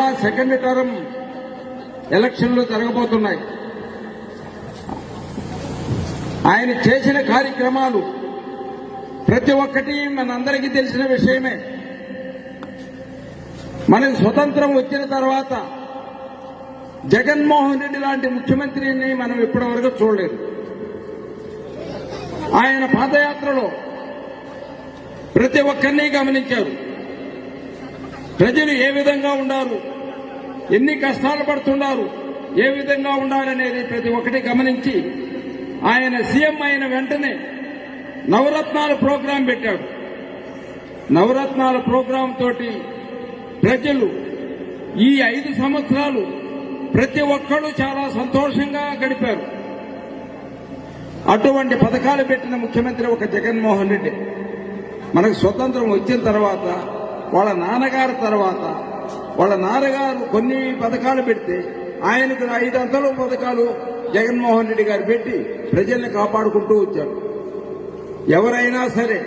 Second term ఎలక్షన్లు జరగబోతున్నాయి. ఆయన చేసిన కార్యక్రమాలు ప్రతి ఒక్కటి మనందరికీ తెలిసిన విషయమే. మనకు స్వతంత్రం వచ్చిన తర్వాత జగన్మోహన్ రెడ్డి లాంటి ముఖ్యమంత్రిని మనం ఇప్పటివరకు చూడలేదు. ఆయన పాదయాత్రలో ప్రతి ఒక్కరిని గమనించారు. ప్రజలు ఏ విధంగా ఉన్నారు ఎన్ని కష్టాలు పడుతున్నారు? ఏ విధంగా ఉండాలనేది ప్రతి ఒక్కటి గమనించి ఆయన సీఎం అయిన వెంటనే నవరత్నాల ప్రోగ్రాం పెట్టాడు. నవరత్నాల ప్రోగ్రాం తోటి ప్రజలు ఈ ఐదు సంవత్సరాలు ప్రతి ఒక్కరూ చాలా సంతోషంగా గడిపారు. అటువంటి పథకాలు పెట్టిన ముఖ్యమంత్రి ఒక జగన్మోహన్ రెడ్డి. మనకు స్వతంత్రం వచ్చిన తర్వాత వాళ్ళ నాన్నగారి తర్వాత వాళ్ళ నాన్నగారు కొన్ని పథకాలు పెడితే ఆయనకు ఐదు అంతలు పథకాలు జగన్మోహన్ రెడ్డి గారు పెట్టి ప్రజల్ని కాపాడుకుంటూ వచ్చారు. ఎవరైనా సరే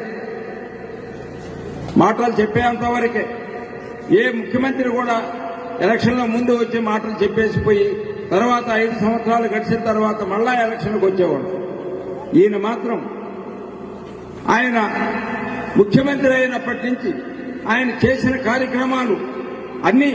మాటలు చెప్పేంత వరకే ఏ ముఖ్యమంత్రి కూడా ఎలక్షన్లో ముందు వచ్చి మాటలు చెప్పేసిపోయి తర్వాత ఐదు సంవత్సరాలు గడిచిన తర్వాత మళ్ళా ఎలక్షన్కి వచ్చేవాడు. ఈయన మాత్రం ఆయన ముఖ్యమంత్రి అయినప్పటి నుంచి ఆయన చేసిన కార్యక్రమాలు అన్నీ